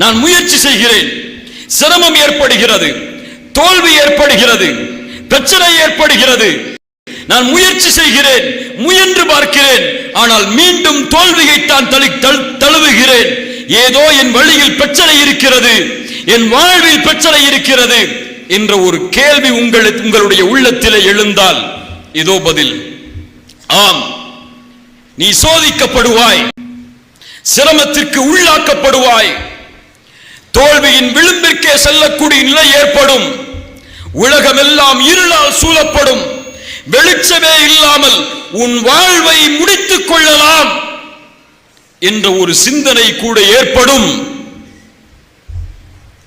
நான் முயற்சி செய்கிறேன். சிரமம் ஏற்படுகிறது. தோல்வி ஏற்படுகிறது. பிரச்சனை ஏற்படுகிறது. நான் முயற்சி செய்கிறேன். முயன்று பார்க்கிறேன். ஆனால் மீண்டும் தோல்வியைத்தான் தளி தழு- தழுவுகிறேன். ஏதோ என் வழியில் பிரச்சனை இருக்கிறது. என் வாழ்வில் பிரச்சனை இருக்கிறது. என்ற ஒரு கேள்வி உங்களுக்கு உங்களுடைய உள்ளத்திலே எழுந்தால் இதோ பதில். ஆம். நீ சோதிக்கப்படுவாய். சிரமத்திற்கு உள்ளாக்கப்படுவாய். தோல்வியின் விளிம்பிற்கே செல்லக்கூடிய நிலை ஏற்படும். உலகம் எல்லாம் இருளால் சூழப்படும். வெளிச்சமே இல்லாமல் உன் வாழ்வை முடித்துக் கொள்ளலாம் என்ற ஒரு சிந்தனை கூட ஏற்படும்.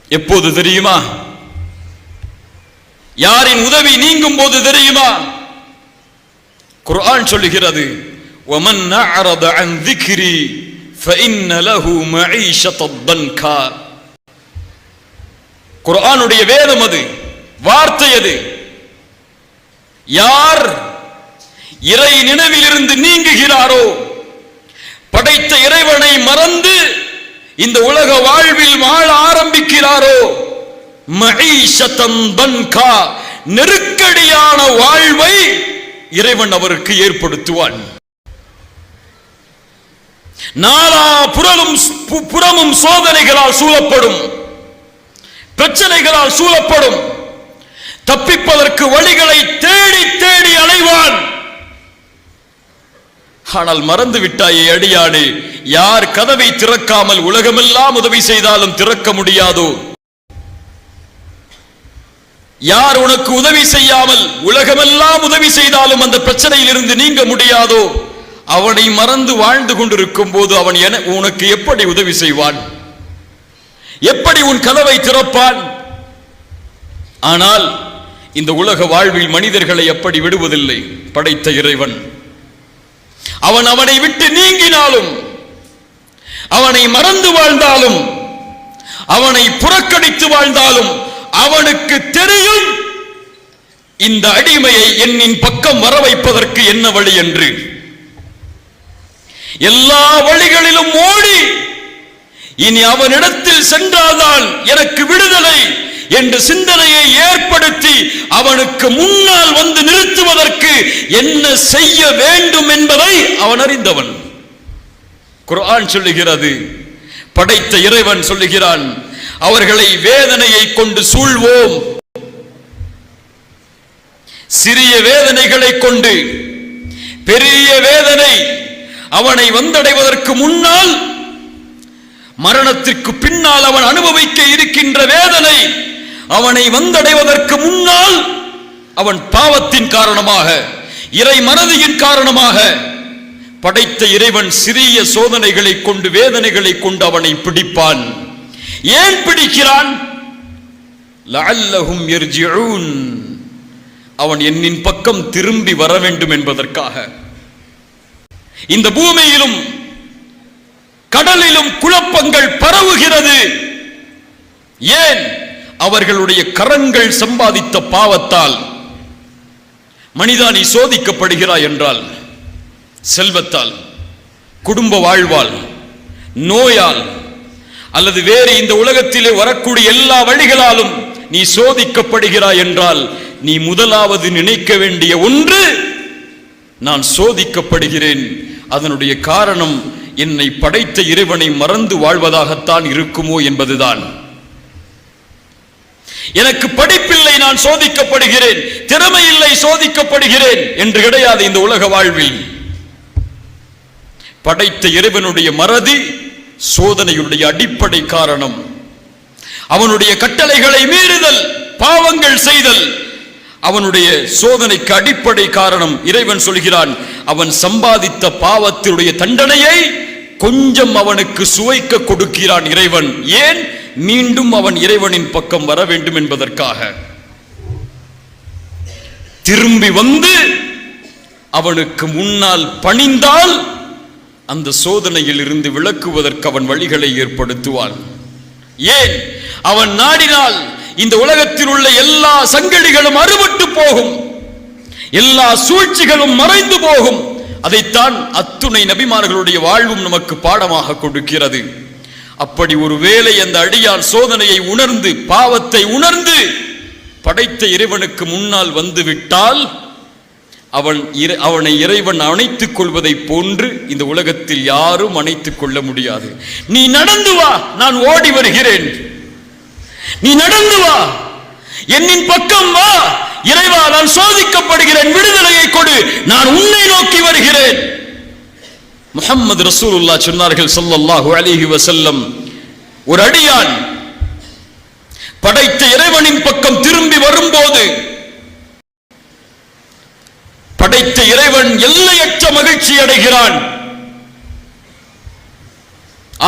எப்போது தெரியுமா? யாரின் உதவி நீங்கும் போது தெரியுமா? குரான் சொல்லுகிறது ஒமன் அன் திக்ரி ஃபஇன்ன லஹு மஈஷத்தன் கா குரானுடைய வேதம் அது. வார்த்தை அது. யார் இறை நினைவிலிருந்து நீங்குகிறாரோ படைத்த இறைவனை மறந்து இந்த உலக வாழ்வில் வாழ ஆரம்பிக்கிறாரோ நெருக்கடியான வாழ்வை இறைவன் அவருக்கு ஏற்படுத்துவான். நாலா புறமும் புறமும் சோதனைகளால் சூழப்படும். பிரச்சனைகளால் சூழப்படும். தப்பிப்பதற்கு வழிகளை தேடி தேடி அலைவான். ஆனால் மறந்து விட்டாயே அடியாடு யார் கதவை திறக்காமல் உலகமெல்லாம் உதவி செய்தாலும் திறக்க முடியாதோ? யார் உனக்கு உதவி செய்யாமல் உலகமெல்லாம் உதவி செய்தாலும் அந்த பிரச்சனையில் இருந்து நீங்க முடியாதோ? அவனை மறந்து வாழ்ந்து கொண்டிருக்கும் போது அவன் என உனக்கு எப்படி உதவி செய்வான்? எப்படி உன் கதவை திறப்பான்? ஆனால் இந்த உலக வாழ்வில் மனிதர்களை எப்படி விடுவதில்லை? படைத்த இறைவன். அவன் அவனை விட்டு நீங்கினாலும் அவனை மறந்து வாழ்ந்தாலும் அவனை புறக்கணித்து வாழ்ந்தாலும் அவனுக்கு தெரியும் இந்த அடிமையை என்னின் பக்கம் வர வைப்பதற்கு என்ன வழி என்று. எல்லா வழிகளிலும் ஓடி இனி அவனிடத்தில் சென்றால்தான் எனக்கு விடுதலை என்ற சிந்தனையை ஏற்படுத்தி அவனுக்கு முன்னால் வந்து நிறுத்துவதற்கு என்ன செய்ய வேண்டும் என்பதை அவன் அறிந்தவன். குரான் சொல்லுகிறது படைத்த இறைவன் சொல்லுகிறான் அவர்களை வேதனையை கொண்டு சூழ்வோம். சிறிய வேதனைகளை கொண்டு பெரிய வேதனை அவனை வந்தடைவதற்கு முன்னால் மரணத்திற்கு பின்னால் அவன் அனுபவிக்க இருக்கின்ற வேதனை அவனை வந்தடைவதற்கு முன்னால் அவன் பாவத்தின் காரணமாக இறை மனதியின் காரணமாக படைத்த இறைவன் சிறிய சோதனைகளை கொண்டு வேதனைகளை கொண்டு அவனை பிடிப்பான். ஏன் பிடிக்கிறான்? லஅல்லஹும் யர்ஜிஊன். அவன் என்னின் பக்கம் திரும்பி வர வேண்டும் என்பதற்காக. இந்த பூமியிலும் கடலிலும் குழப்பங்கள் பரவுகிறது. ஏன்? அவர்களுடைய கரங்கள் சம்பாதித்த பாவத்தால். மனிதா நீ சோதிக்கப்படுகிறாய் என்றால் செல்வத்தால் குடும்ப வாழ்வால் நோயால் அல்லது வேறு இந்த உலகத்திலே வரக்கூடிய எல்லா வழிகளாலும் நீ சோதிக்கப்படுகிறாய் என்றால் நீ முதலாவது நினைக்க வேண்டிய ஒன்று நான் சோதிக்கப்படுகிறேன். அதனுடைய காரணம் என்னை படைத்த இறைவனை மறந்து வாழ்வதாகத்தான் இருக்குமோ என்பதுதான். எனக்கு படிப்பில்லை நான் சோதிக்கப்படுகிறேன். திறமை இல்லை சோதிக்கப்படுகிறேன் என்று கிடையாது இந்த உலக வாழ்வில். படைத்த இறைவனுடைய மறதி சோதனையுடைய அடிப்படை காரணம். அவனுடைய கட்டளைகளை மீறுதல் பாவங்கள் செய்தல். அவனுடைய சோதனைக்கு அடிப்படை காரணம் இறைவன் சொல்கிறான் அவன் சம்பாதித்த பாவத்தினுடைய தண்டனையை கொஞ்சம் அவனுக்கு சுவைக்க கொடுக்கிறான் இறைவன். ஏன்? மீண்டும் அவன் இறைவனின் பக்கம் வர வேண்டும் என்பதற்காக. திரும்பி வந்து அவனுக்கு முன்னால் பணிந்தால் அந்த சோதனையில் இருந்து விளக்குவதற்கு அவன் வழிகளை ஏற்படுத்துவான். ஏன்? அவன் நாடினால் இந்த உலகத்தில் உள்ள எல்லா சங்கடிகளும் அறுபட்டு போகும். எல்லா சூழ்ச்சிகளும் மறைந்து போகும். அதைத்தான் அத்துணை நபிமார்களுடைய வாழ்வும் நமக்கு பாடமாக கொடுக்கிறது. அப்படி ஒரு வேளை அந்த அடியான் சோதனையை உணர்ந்து பாவத்தை உணர்ந்து படைத்த இறைவனுக்கு முன்னால் வந்து விட்டால் அவன் இறை- அவனை இறைவன் அணைத்துக் கொள்வதை போன்று இந்த உலகத்தில் யாரும் அணைத்துக் கொள்ள முடியாது. நீ நடந்து வா நான் ஓடி வருகிறேன். நீ நடந்து வா என்னின் பக்கம் வா. இறைவா நான் சோதிக்கப்படுகிறேன். விடுதலையை கொடு. நான் உன்னை நோக்கி வருகிறேன். முகம்மது ரசூலுல்லா சொன்னார்கள் ஸல்லல்லாஹு அலிஹி வசல்லம் ஒரு அடியான் படைத்த இறைவனின் பக்கம் திரும்பி வரும்போது படைத்த இறைவன் எல்லையற்ற மகிழ்ச்சி அடைகிறான்.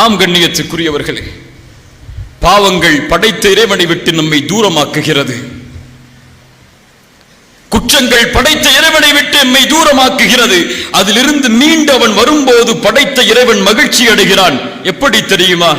ஆம் கண்ணியத்துக்குரியவர்களே பாவங்கள் படைத்த இறைவனை விட்டு நம்மை தூரமாக்குகிறது. குற்றங்கள் படைத்த இறைவனை விட்டு நம்மை தூரமாக்குகிறது. அதிலிருந்து மீண்டு அவன் வரும்போது படைத்த இறைவன் மகிழ்ச்சி அடைகிறான். எப்படி தெரியுமா?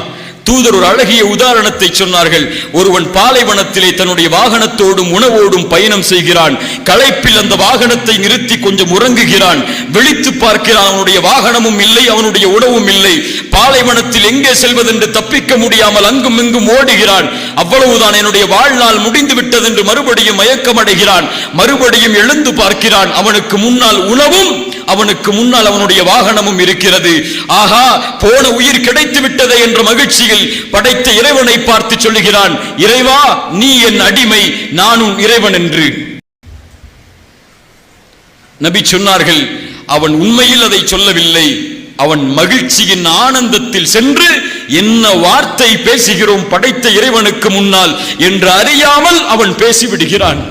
தூதர் ஒரு அழகிய உதாரணத்தை சொன்னார்கள். ஒருவன் பாலைவனத்திலே தன்னுடைய வாகனத்தோடும் உணவோடும் பயணம் செய்கிறான். களைப்பில் அந்த வாகனத்தை நிறுத்தி கொஞ்சம் உறங்குகிறான். விழித்து பார்க்கிறான். அவனுடைய வாகனமும் இல்லை அவனுடைய உணவும் இல்லை. பாலைவனத்தில் எங்கே செல்வதென்று தப்பிக்க முடியாமல் அங்கும் இங்கும் ஓடுகிறான். அவ்வளவுதான் என்னுடைய வாழ்நாள் முடிந்து விட்டதென்று மறுபடியும் மயக்கம் அடைகிறான் மறுபடியும் எழுந்து பார்க்கிறான். அவனுக்கு முன்னால் உணவும் அவனுக்கு முன்னால் அவனுடைய வாகனமும் இருக்கிறது. ஆகா போன உயிர் கிடைத்து விட்டதே என்ற மகிழ்ச்சியில் படைத்த இறைவனை பார்த்து சொல்லுகிறான் இறைவா நீ என் அடிமை நானும் இறைவன் என்று. நபி சொன்னார்கள் அவன் உண்மையில் அதை சொல்லவில்லை. அவன் மகிழ்ச்சியின் ஆனந்தத்தில் சென்று என்ன வார்த்தை பேசுகிறோம் படைத்த இறைவனுக்கு முன்னால் என்று அறியாமல் அவன் பேசிவிடுகிறான்.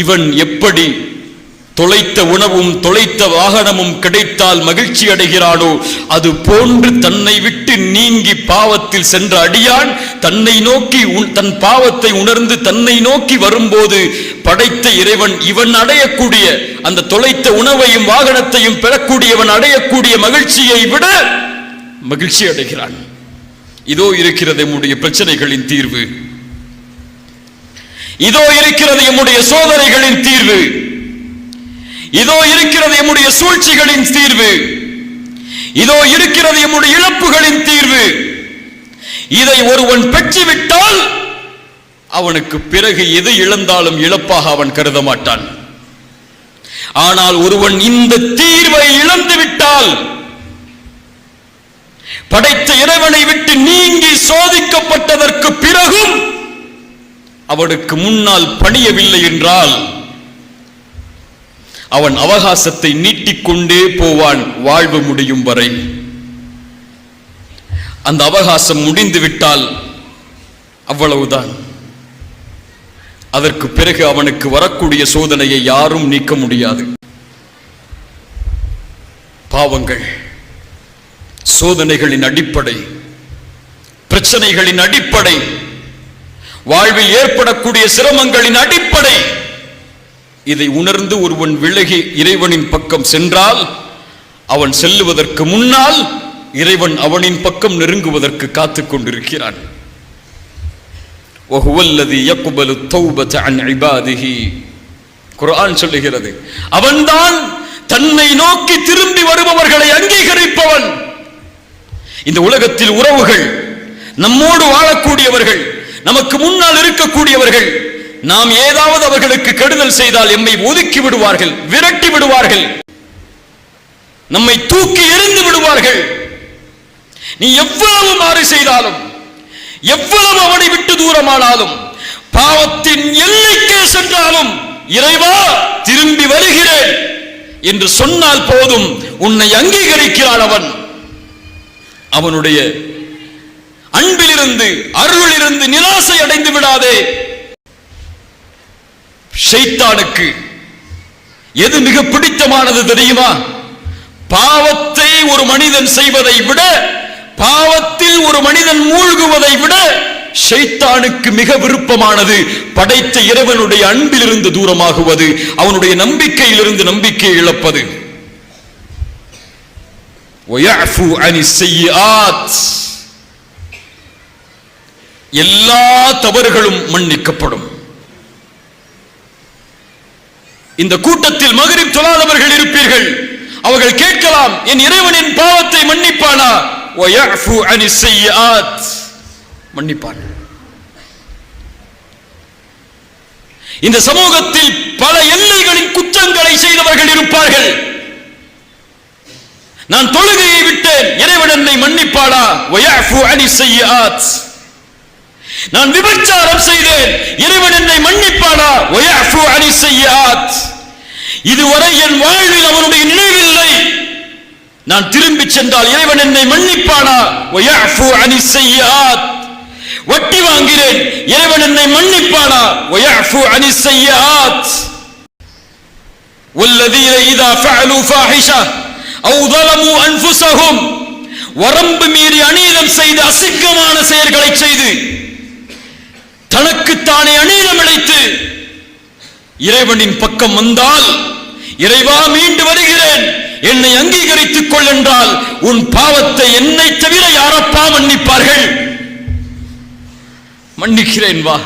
இவன் எப்படி தொலைத்த உணவும் தொலைத்த வாகனமும் கிடைத்தால் மகிழ்ச்சி அடைகிறானோ? அது போன்று தன்னை விட்டு நீங்கி பாவத்தில் சென்ற அடியான் தன்னை நோக்கி உன்- தன் பாவத்தை உணர்ந்து தன்னை நோக்கி வரும்போது படைத்த இறைவன் இவன் அடையக்கூடிய அந்த தொலைத்த உணவையும் வாகனத்தையும் பெறக்கூடியவன் அடையக்கூடிய மகிழ்ச்சியை விட மகிழ்ச்சி அடைகிறான். இதோ இருக்கிறது நம்முடைய பிரச்சனைகளின் தீர்வு. இதோ இருக்கிறது எம்முடைய சோதனைகளின் தீர்வு. இதோ இருக்கிறது எம்முடைய சூழ்ச்சிகளின் தீர்வு. இதோ இருக்கிறது எம்முடைய இழப்புகளின் தீர்வு. இதை ஒருவன் பெற்றுவிட்டால் அவனுக்கு பிறகு எது இழந்தாலும் இழப்பாக அவன் கருத மாட்டான். ஆனால் ஒருவன் இந்த தீர்வை இழந்து விட்டால் படைத்த இறைவனை விட்டு நீங்கி சோதிக்கப்பட்டதற்கு பிறகும் அவனுக்கு முன்னால் பணியவில்லை என்றால் அவன் அவகாசத்தை நீட்டிக்கொண்டே போவான் வாழ்வு முடியும் வரை. அந்த அவகாசம் முடிந்து விட்டால் அவ்வளவுதான். அதற்கு பிறகு அவனுக்கு வரக்கூடிய சோதனையை யாரும் நீக்க முடியாது. பாவங்கள் சோதனைகளின் அடிப்படை பிரச்சனைகளின் அடிப்படை வாழ்வில் ஏற்படக்கூடிய சிரமங்களின் அடிப்படை. இதை உணர்ந்து ஒருவன் விலகி இறைவனின் பக்கம் சென்றால் அவன் செல்லுவதற்கு முன்னால் இறைவன் அவனின் பக்கம் நெருங்குவதற்கு காத்துக் கொண்டிருக்கிறான். குரான் சொல்லுகிறது அவன்தான் தன்னை நோக்கி திரும்பி வருபவர்களை அங்கீகரிப்பவன். இந்த உலகத்தில் உறவுகள் நம்மோடு வாழக்கூடியவர்கள் நமக்கு முன்னால் இருக்கக்கூடியவர்கள் நாம் ஏதாவது அவர்களுக்கு கெடுதல் செய்தால் எம்மை ஒதுக்கி விடுவார்கள் விரட்டி விடுவார்கள். நம்மை தூக்கி எறிந்து விடுவார்கள். நீ எவ்வளவு மாறு செய்தாலும் எவ்வளவு அவனை விட்டு தூரமானாலும் பாவத்தின் எல்லைக்கே சென்றாலும் இறைவா திரும்பி வருகிறேன் என்று சொன்னால் போதும் உன்னை அங்கீகரிக்கிறான் அவன். அவனுடைய அன்பிலிருந்து அருளிலிருந்து நிராசை அடைந்து விடாதே. ஷைத்தானுக்கு எது மிக பிடித்தமானது தெரியுமா? பாவத்தை ஒரு மனிதன் செய்வதை விட பாவத்தில் ஒரு மனிதன் மூழ்குவதை விட ஷைத்தானுக்கு மிக விருப்பமானது படைத்த இறைவனுடைய அன்பிலிருந்து தூரமாகுவது அவனுடைய நம்பிக்கையிலிருந்து நம்பிக்கை இழப்பது. எல்லா தவறுகளும் மன்னிக்கப்படும். இந்த கூட்டத்தில் மகரிப் சொல்லாதவர்கள் இருப்பீர்கள். அவர்கள் கேட்கலாம் என் இறைவனின் பாவத்தை மன்னிப்பானா? மன்னிப்பான் இந்த சமூகத்தில் பல எல்லைகளின் குற்றங்களை செய்தவர்கள் இருப்பார்கள். நான் தொழுகையை விட்டேன் இறைவன் என்னை மன்னிப்பாளா நான் விபச்சாரம் செய்தேன் இறைவன் என்னை மன்னிப்பானா ويعفو عن السيئات இதுவரை என் வாழ்வில் அவனுடைய நினைவில்லை நான் திரும்பி சென்றால் இறைவன் என்னை மன்னிப்பானா ويعفو عن السيئات வட்டி வாங்கிறேன் இறைவன் என்னை மன்னிப்பானா ويعفو عن السيئات والذين إذا فعلوا فاحشة أو ظلموا أنفسهم வரம்பு மீறி அநீதம் செய்து அசிங்கமான செயல்களை செய்து தனக்குத்தானே அநீதம் இழைத்து இறைவனின் பக்கம் வந்தால் இறைவா மீண்டு வருகிறேன். என்னை அங்கீகரித்துக் கொள் என்றால் உன் பாவத்தை என்னை தவிர யாரப்பா மன்னிப்பார்கள்? மன்னிக்கிறேன் வா.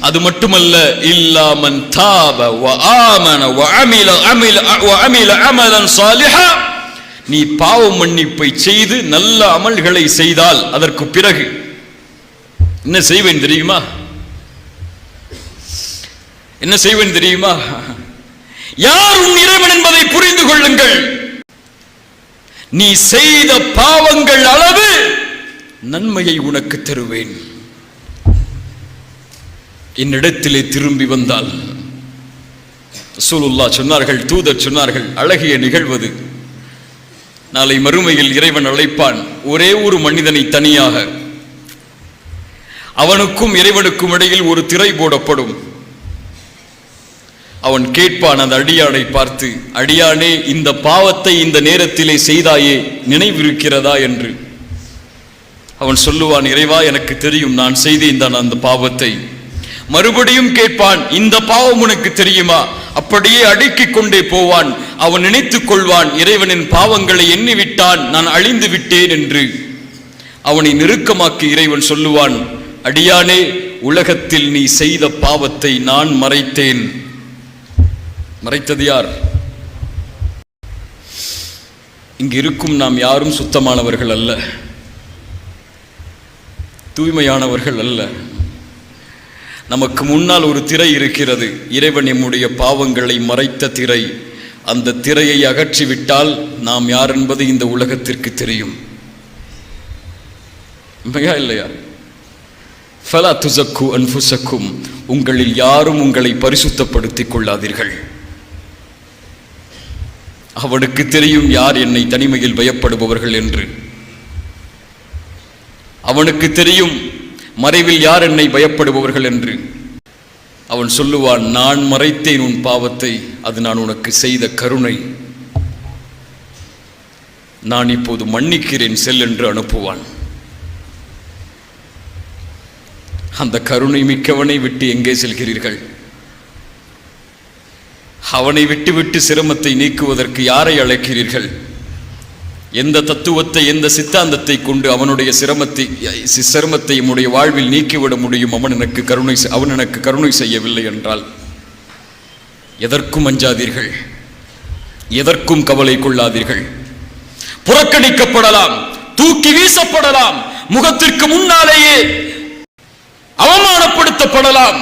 அது மட்டுமல்ல இல்லாமன் தாப நீ பாவ மன்னிப்பை செய்து நல்ல அமல்களை செய்தால் அதற்கு பிறகு என்ன செய்வேன் தெரியுமா? என்ன செய்வேன் தெரியுமா? யார் உன் இறைவன் என்பதை புரிந்து கொள்ளுங்கள். நீ செய்த பாவங்கள் அளவு நன்மையை உனக்கு தருவேன். என்னிடத்திலே திரும்பி வந்தால் சூலுல்லா சொன்னார்கள் தூதர் சொன்னார்கள் அழகிய நிகழ்வது. நாளை மறுமையில் இறைவன் அழைப்பான். ஒரே ஒரு மனிதனை தனியாக. அவனுக்கும் இறைவனுக்கும் இடையில் ஒரு திரை போடப்படும். அவன் கேட்பான் அந்த அடியானை பார்த்து அடியானே இந்த பாவத்தை இந்த நேரத்திலே செய்தாயே நினைவிருக்கிறதா? என்று. அவன் சொல்லுவான் இறைவா எனக்கு தெரியும் நான் செய்தேன் தான் அந்த பாவத்தை. மறுபடியும் கேட்பான் இந்த பாவம் உனக்கு தெரியுமா? அப்படியே அடுக்கிக் கொண்டே போவான். அவன் நினைத்துக் கொள்வான் இறைவனின் பாவங்களை எண்ணிவிட்டான் நான் அழிந்து விட்டேன் என்று. அவனை நெருக்கமாக்கி இறைவன் சொல்லுவான் அடியானே உலகத்தில் நீ செய்த பாவத்தை நான் மறைத்தேன். மறைத்தது யார்? இங்கு இருக்கும் நாம் யாரும் சுத்தமானவர்கள் அல்ல. தூய்மையானவர்கள் அல்ல. நமக்கு முன்னால் ஒரு திரை இருக்கிறது. இறைவன் நம்முடைய பாவங்களை மறைத்த திரை. அந்த திரையை அகற்றிவிட்டால் நாம் யார் என்பது இந்த உலகத்திற்கு தெரியும். உண்மையா இல்லையா? ஃபலா துசக்கு அன்புசக்கும் உங்களில் யாரும் உங்களை பரிசுத்தப்படுத்திக் கொள்ளாதீர்கள். அவனுக்கு தெரியும் யார் என்னை தனிமையில் பயப்படுபவர்கள் என்று. அவனுக்கு தெரியும் மறைவில் யார் என்னை பயப்படுபவர்கள் என்று? அவன் சொல்லுவான் நான் மறைத்தேன் உன் பாவத்தை அது நான் உனக்கு செய்த கருணை. நான் இப்போது மன்னிக்கிறேன் செல் என்று அனுப்புவான். அந்த கருணை மிக்கவனை விட்டு எங்கே செல்கிறீர்கள்? அவனை விட்டுவிட்டு சிரமத்தை நீக்குவதற்கு யாரை அழைக்கிறீர்கள்? எந்த தத்துவத்தை எந்த சித்தாந்தத்தை கொண்டு அவனுடைய சிரமத்தை சிரமத்தை நம்முடைய வாழ்வில் நீக்கிவிட முடியும்? அவன் எனக்கு கருணை அவன் எனக்கு கருணை செய்யவில்லை என்றால் எதற்கும் அஞ்சாதீர்கள். எதற்கும் கவலை கொள்ளாதீர்கள். புறக்கணிக்கப்படலாம். தூக்கி வீசப்படலாம். முகத்திற்கு முன்னாலேயே அவமானப்படுத்தப்படலாம்.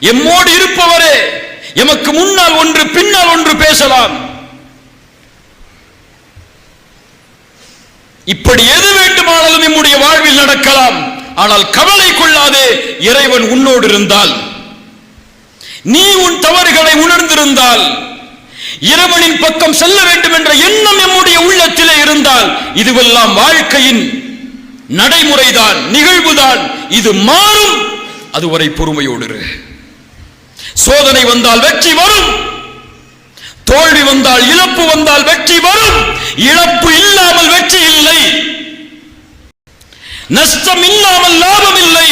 எம்மோடு இருப்பவரே எமக்கு முன்னால் ஒன்று பின்னால் ஒன்று பேசலாம். இப்படி எது வேண்டுமானாலும் நம்முடைய வாழ்வில் நடக்கலாம். ஆனால் கவலை கொள்ளாதே இறைவன் உன்னோடு இருந்தால். நீ உன் தவறுகளை உணர்ந்திருந்தால். இறைவனின் பக்கம் செல்ல வேண்டும் என்ற எண்ணம் நம்முடைய உள்ளத்திலே இருந்தால். இதுவெல்லாம் வாழ்க்கையின் நடைமுறைதான் நிகழ்வுதான். இது மாறும். அதுவரை பொறுமையோடு சோதனை வந்தால் வெற்றி வரும். தோல்வி வந்தால் இழப்பு வந்தால் வெற்றி வரும். இழப்பு இல்லாமல் வெற்றி இல்லை. நஷ்டம் இல்லாமல் லாபம் இல்லை.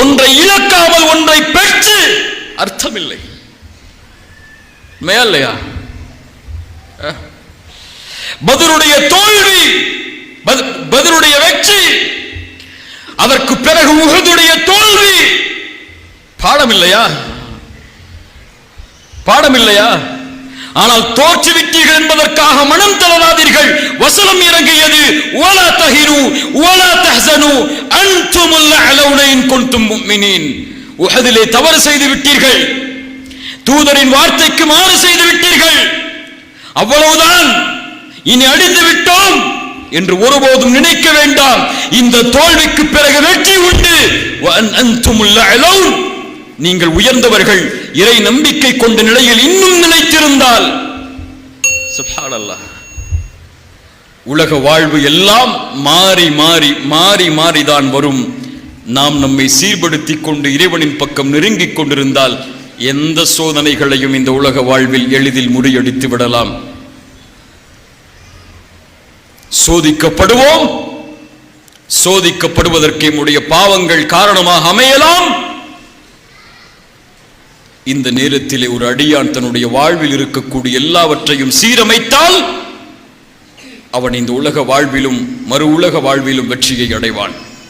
ஒன்றை இழக்காமல் ஒன்றை பெற்று அர்த்தமில்லை. மேலையா பதிலுடைய தோல்வி பதிலுடைய வெற்றி அதற்கு பிறகு உகதுடைய தோல்வி. பாடம் இல்லையா பாடம் இல்லையா ஆனால் தோற்றுவிட்டீர்கள் என்பதற்காக மனம் தளராதீர்கள். வசனம் இறங்கியது ஓலா தஹிரு ஓலா தஹசனு அன்துமுல்ல அலவுனையின் கொண்டும் குன்தும் முஃமினீன் உஹதிலே தவறு செய்து விட்டீர்கள். தூதரின் வார்த்தைக்கு மாறு செய்து விட்டீர்கள். அவ்வளவுதான். இனி அடிந்து விட்டோம் என்று ஒருபோதும் நினைக்க வேண்டாம். இந்த தோல்விக்கு பிறகு வெற்றி உண்டு. அன்துமுல்ல அலவுன். அலௌன் நீங்கள் உயர்ந்தவர்கள். இறை நம்பிக்கை கொண்ட நிலையில் இன்னும் நிலைத்திருந்தால். உலக வாழ்வு எல்லாம் மாறி மாறி மாறி மாறிதான் வரும். நாம் நம்மை சீர்படுத்திக் கொண்டு இறைவனின் பக்கம் நெருங்கிக் கொண்டிருந்தால் எந்த சோதனைகளையும் இந்த உலக வாழ்வில் எளிதில் முறியடித்து விடலாம். சோதிக்கப்படுவோம். சோதிக்கப்படுவதற்கு நம்முடைய பாவங்கள் காரணமாக அமையலாம். இந்த நேரத்திலே ஒரு அடியான் தன்னுடைய வாழ்வில் இருக்கக்கூடிய எல்லாவற்றையும் சீரமைத்தால் அவன் இந்த உலக வாழ்விலும் மறு உலக வாழ்விலும் வெற்றியை அடைவான்.